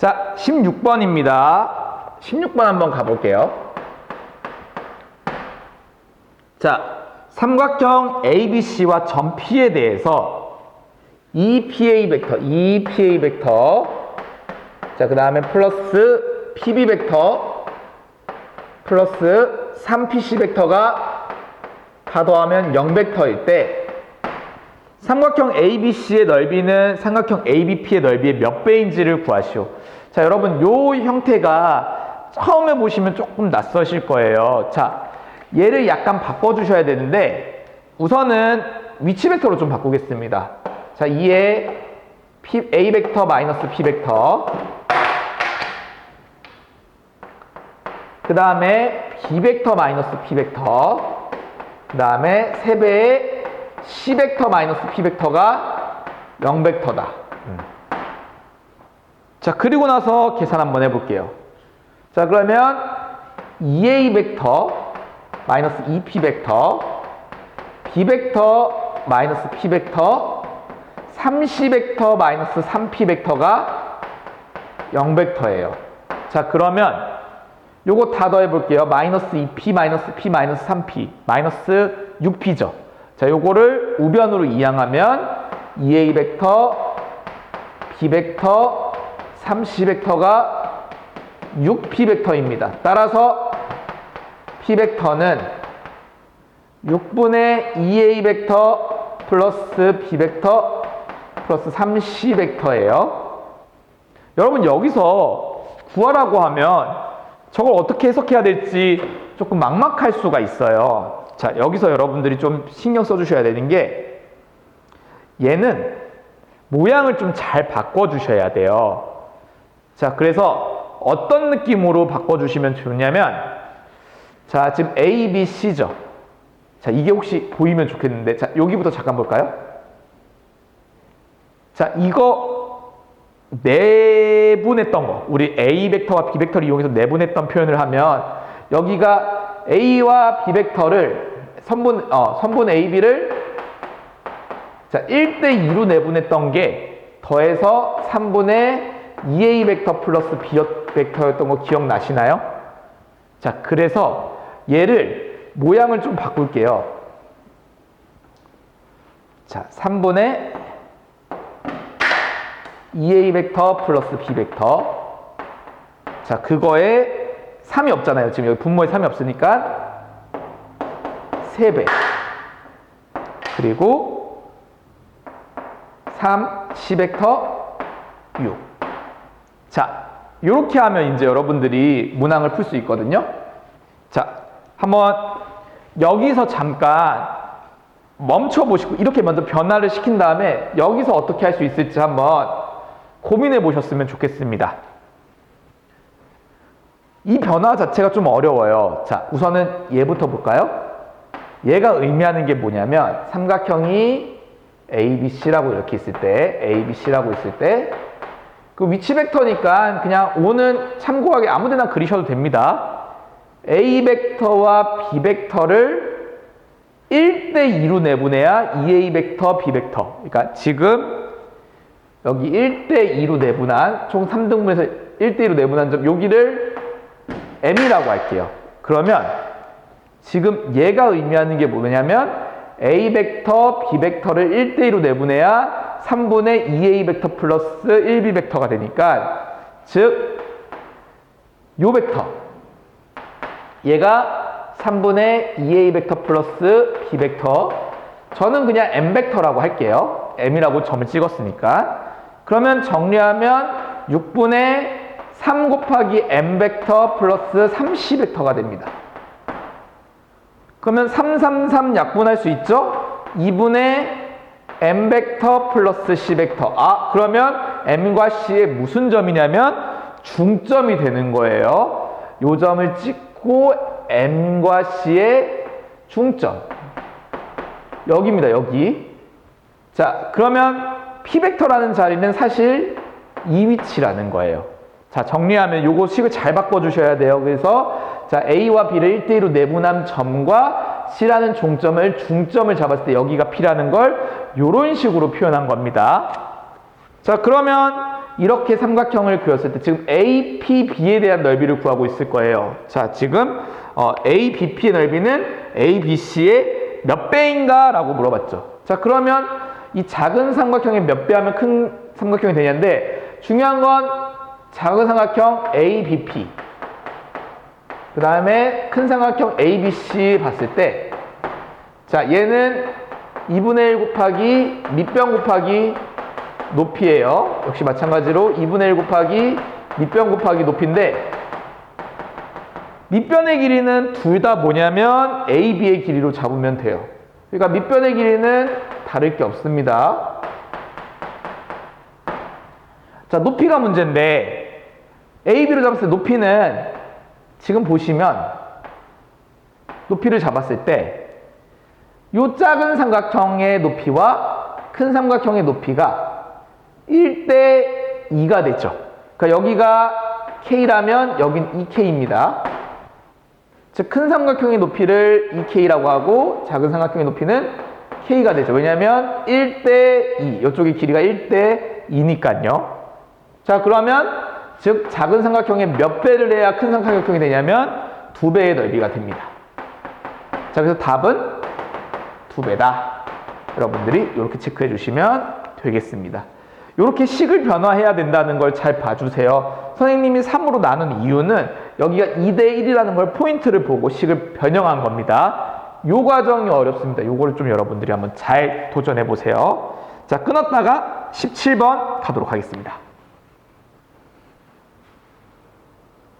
자, 16번입니다. 16번 한번 가볼게요. 자, 삼각형 ABC와 점 P에 대해서 EPA 벡터, EPA 벡터, 자, 그 다음에 플러스 PB 벡터, 플러스 3PC 벡터가 다 더하면 0 벡터일 때 삼각형 ABC의 넓이는 삼각형 ABP의 넓이의 몇 배인지를 구하시오. 자, 여러분, 요 형태가 처음에 보시면 조금 낯서실 거예요. 자, 얘를 약간 바꿔주셔야 되는데, 우선은 위치 벡터로 좀 바꾸겠습니다. 자, 2에 P, A 벡터 마이너스 P 벡터. 그 다음에 B 벡터 마이너스 P 벡터. 그 다음에 3배의 C 벡터 마이너스 P 벡터가 0 벡터다. 자, 그리고 나서 계산 한번 해볼게요. 자, 그러면 2A 벡터 마이너스 2P 벡터 B 벡터 마이너스 P 벡터 3C 벡터 마이너스 3P 벡터가 0 벡터예요. 자, 그러면 요거 다 더해볼게요. 마이너스 2P 마이너스 P 마이너스 3P 마이너스 6P죠. 자, 요거를 우변으로 이항하면 2A 벡터 B 벡터 3C 벡터가 6P 벡터입니다. 따라서 P 벡터는 6분의 2A 벡터 플러스 B 벡터 플러스 3C 벡터예요. 여러분 여기서 구하라고 하면 저걸 어떻게 해석해야 될지 조금 막막할 수가 있어요. 자, 여기서 여러분들이 좀 신경 써주셔야 되는 게 얘는 모양을 좀 잘 바꿔주셔야 돼요. 자, 그래서 어떤 느낌으로 바꿔주시면 좋냐면 자, 지금 A, B, C죠. 자, 이게 혹시 보이면 좋겠는데 자, 여기부터 잠깐 볼까요? 자, 이거 내분했던 거 우리 A 벡터와 B 벡터를 이용해서 내분했던 표현을 하면 여기가 A와 B 벡터를 선분 어, 선분 AB를 자, 1대 2로 내분했던 게 더해서 3분의 2A 벡터 플러스 B 벡터였던 거 기억나시나요? 자, 그래서 얘를 모양을 좀 바꿀게요. 자, 3분의 2A 벡터 플러스 B 벡터. 자, 그거에 3이 없잖아요. 지금 여기 분모에 3이 없으니까 3배. 그리고 3, C 벡터 6. 자, 이렇게 하면 이제 여러분들이 문항을 풀 수 있거든요. 자, 한번 여기서 잠깐 멈춰 보시고 이렇게 먼저 변화를 시킨 다음에 여기서 어떻게 할 수 있을지 한번 고민해 보셨으면 좋겠습니다. 이 변화 자체가 좀 어려워요. 자, 우선은 얘부터 볼까요? 얘가 의미하는 게 뭐냐면 삼각형이 ABC라고 이렇게 있을 때 ABC라고 있을 때 그 위치 벡터니까 그냥 O는 참고하게 아무데나 그리셔도 됩니다. A 벡터와 B 벡터를 1대 2로 내보내야 2A 벡터, B 벡터. 그러니까 지금 여기 1대 2로 내분한 총 3등분해서 1대 2로 내분한 점 여기를 M이라고 할게요. 그러면 지금 얘가 의미하는 게 뭐냐면 A 벡터, B 벡터를 1대 2로 내분해야 3분의 2A 벡터 플러스 1B 벡터가 되니까 즉 요 벡터 얘가 3분의 2A 벡터 플러스 B 벡터 저는 그냥 M 벡터라고 할게요. M이라고 점을 찍었으니까 그러면 정리하면 6분의 3 곱하기 M 벡터 플러스 3C 벡터가 됩니다. 그러면 3, 3, 3 약분할 수 있죠? 2분의 M 벡터 플러스 C 벡터. 아, 그러면 M과 C의 무슨 점이냐면 중점이 되는 거예요. 요 점을 찍고 M과 C의 중점. 여기입니다, 여기. 자, 그러면 P 벡터라는 자리는 사실 이 위치라는 거예요. 자, 정리하면 요거 식을 잘 바꿔 주셔야 돼요. 그래서 자, A와 B를 1대 1로 내분한 점과 C라는 종점을 중점을 잡았을 때 여기가 P라는 걸 이런 식으로 표현한 겁니다. 자, 그러면 이렇게 삼각형을 그렸을 때 지금 APB에 대한 넓이를 구하고 있을 거예요. 자, 지금 어, ABP의 넓이는 ABC의 몇 배인가? 라고 물어봤죠. 자, 그러면 이 작은 삼각형의 몇배 하면 큰 삼각형이 되냐인데 중요한 건 작은 삼각형 ABP 그 다음에 큰 삼각형 ABC 봤을 때 자, 얘는 2분의 1 곱하기 밑변 곱하기 높이에요. 역시 마찬가지로 2분의 1 곱하기 밑변 곱하기 높이인데 밑변의 길이는 둘 다 뭐냐면 AB의 길이로 잡으면 돼요. 그러니까 밑변의 길이는 다를 게 없습니다. 자, 높이가 문제인데 AB로 잡았을 때 높이는 지금 보시면 높이를 잡았을 때 이 작은 삼각형의 높이와 큰 삼각형의 높이가 1대 2가 되죠. 그러니까 여기가 K라면 여긴 2K입니다. 즉 큰 삼각형의 높이를 2K라고 하고 작은 삼각형의 높이는 K가 되죠. 왜냐하면 1대 2, 이쪽의 길이가 1대 2니까요. 자 그러면 즉 작은 삼각형의 몇 배를 해야 큰 삼각형이 되냐면 두 배의 넓이가 됩니다. 자 그래서 답은 두 배다. 여러분들이 이렇게 체크해 주시면 되겠습니다. 이렇게 식을 변화해야 된다는 걸 잘 봐주세요. 선생님이 3으로 나눈 이유는 여기가 2대1이라는 걸 포인트를 보고 식을 변형한 겁니다. 이 과정이 어렵습니다. 요거를 좀 여러분들이 한번 잘 도전해 보세요. 자, 끊었다가 17번 가도록 하겠습니다.